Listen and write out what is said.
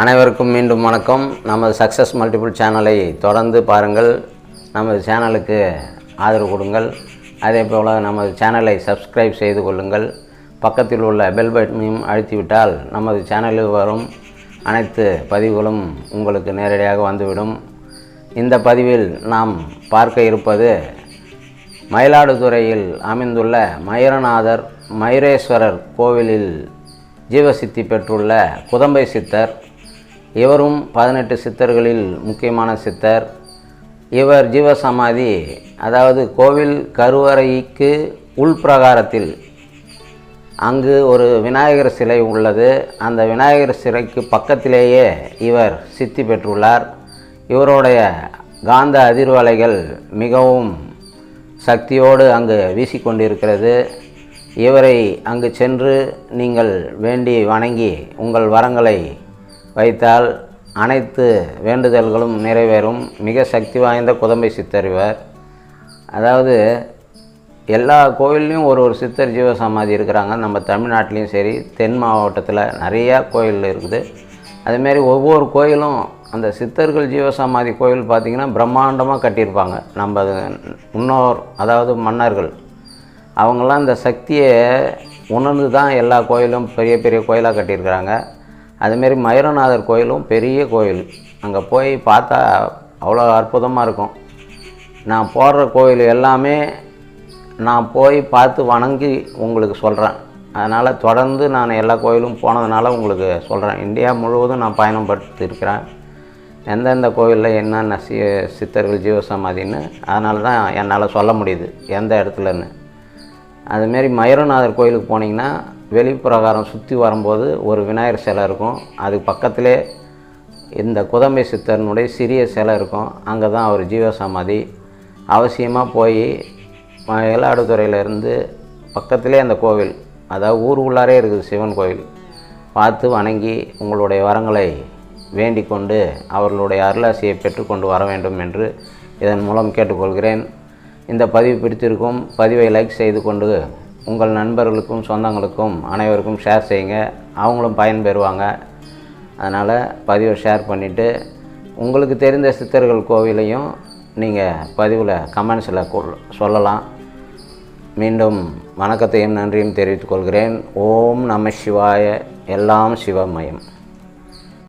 அனைவருக்கும் மீண்டும் வணக்கம். நமது சக்ஸஸ் மல்டிபிள் சேனலை தொடர்ந்து பாருங்கள். நமது சேனலுக்கு ஆதரவு கொடுங்கள். அதே போல் நமது சேனலை சப்ஸ்கிரைப் செய்து கொள்ளுங்கள். பக்கத்தில் உள்ள பெல் பட்டனையும் அழுத்திவிட்டால் நமது சேனலில் வரும் அனைத்து பதிவுகளும் உங்களுக்கு நேரடியாக வந்துவிடும். இந்த பதிவில் நாம் பார்க்க இருப்பது மயிலாடுதுறையில் அமைந்துள்ள மயூரநாதர் மயூரேஸ்வரர் கோவிலில் ஜீவசித்தி பெற்றுள்ள குதம்பை சித்தர் இவரும் பதினெட்டு சித்தர்களில் முக்கியமான சித்தர். இவர் ஜீவசமாதி அதாவது கோவில் கருவறைக்கு உள்பிரகாரத்தில். அங்கு ஒரு விநாயகர் சிலை உள்ளது. அந்த விநாயகர் சிலைக்கு பக்கத்திலேயே இவர் சித்தி பெற்றுள்ளார். இவருடைய காந்த அதிர்வலைகள் மிகவும் சக்தியோடு அங்கு வீசிக்கொண்டிருக்கிறது. இவரை அங்கு சென்று நீங்கள் வேண்டி வணங்கி உங்கள் வரங்களை வைத்தால் அனைத்து வேண்டுதல்களும் நிறைவேறும். மிக சக்தி வாய்ந்த குதம்பை சித்தர் இவர் அதாவது எல்லா கோயில்லையும் ஒரு ஒரு சித்தர் ஜீவ சமாதி இருக்கிறாங்க. நம்ம தமிழ்நாட்டிலையும் சரி தென் மாவட்டத்தில் நிறையா கோயில் இருக்குது. அதுமாரி ஒவ்வொரு கோயிலும் அந்த சித்தர்கள் ஜீவசமாதி கோயில் பார்த்திங்கன்னா பிரம்மாண்டமாக கட்டியிருப்பாங்க. நம்ம அது முன்னோர் அதாவது மன்னர்கள். அவங்களாம் இந்த சக்தியை உணர்ந்து தான் எல்லா கோயிலும் பெரிய பெரிய கோயிலாக கட்டியிருக்கிறாங்க. அதுமாரி மயூரநாதர் கோயிலும் பெரிய கோயில். அங்கே போய் பார்த்தா அவ்வளோ அற்புதமாக இருக்கும். நான் போடுற கோயில் எல்லாமே நான் போய் பார்த்து வணங்கி உங்களுக்கு சொல்கிறேன் அதனால் தொடர்ந்து நான் எல்லா கோயிலும் போனதுனால உங்களுக்கு சொல்கிறேன் இந்தியா முழுவதும் நான் பயணம் படுத்திருக்கிறேன் எந்தெந்த கோயிலில் என்னென்ன சி சித்தர்கள் ஜீவசமாதின்னு அதனால தான் என்னால் சொல்ல முடியுது. எந்த இடத்துலன்னு. அதுமாரி மயூரநாதர் கோயிலுக்கு போனீங்கன்னா வெளிப்பிரகாரம் சுற்றி வரும்போது ஒரு விநாயகர் சிலை இருக்கும். அதுக்கு பக்கத்திலே இந்த குதம்பை சித்தனுடைய சிறிய சிலை இருக்கும். அங்கே தான் அவர் ஜீவசமாதி அவசியமாக போய் மயிலாடுதுறையிலேருந்து பக்கத்திலே அந்த கோவில் அதாவது ஊர் உள்ளாரே இருக்குது சிவன் கோவில் பார்த்து வணங்கி உங்களுடைய வரங்களை வேண்டிக் கொண்டு அவர்களுடைய அருளாசியை பெற்றுக்கொண்டு வர வேண்டும் என்று இதன் மூலம் கேட்டுக்கொள்கிறேன். இந்த பதிவு பிடித்திருக்கும் பதிவை லைக் செய்து கொண்டு உங்கள் நண்பர்களுக்கும் சொந்தங்களுக்கும் அனைவருக்கும் ஷேர் செய்யுங்க. அவங்களும் பயன்பெறுவாங்க அதனால் பதிவை ஷேர் பண்ணிவிட்டு உங்களுக்கு தெரிந்த சித்தர்கள் கோவிலையும் நீங்கள் பதிவில் கமெண்ட்ஸில் சொல்லலாம். மீண்டும் வணக்கத்தையும் நன்றியும் தெரிவித்துக் கொள்கிறேன். ஓம் நம சிவாய. எல்லாம் சிவமயம்.